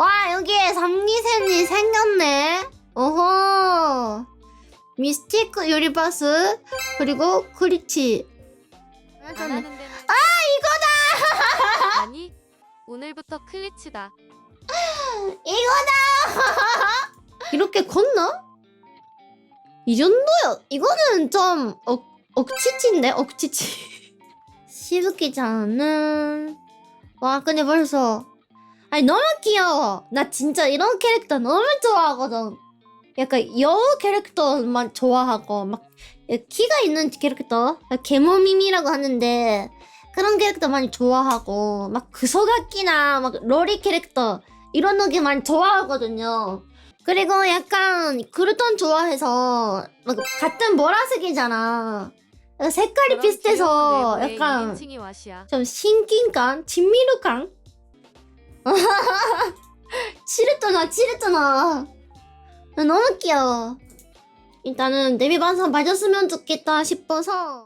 와 여기에 삼리센이 생겼네. 오호. 미스틱 유리바스 그리고 크리치. 안 하는 데는 아 이거다. 아니 오늘부터 클리치다. 이거다. 이렇게 컸나? 이 정도요? 이거는 좀 억, 억치치인데 억치치. 시부키지 않은. 와 근데 벌써 아니 너무 귀여워. 나 진짜 이런 캐릭터 너무 좋아하거든. 약간 여우 캐릭터만 좋아하고 막 키가 있는 캐릭터 개모밈이라고 하는데 그런 캐릭터 많이 좋아하고 막 그소각기나 막 로리 캐릭터 이런 놈이 많이 좋아하거든요. 그리고 약간 그루톤 좋아해서 막 같은 보라색이잖아. 색깔이 비슷해서 내부의 약간 2인칭이 와시야. 좀 신긴감, 친밀감. 치르잖아, 치르잖아. 너무 귀여워. 일단은 데뷔 반상 맞았으면 좋겠다 싶어서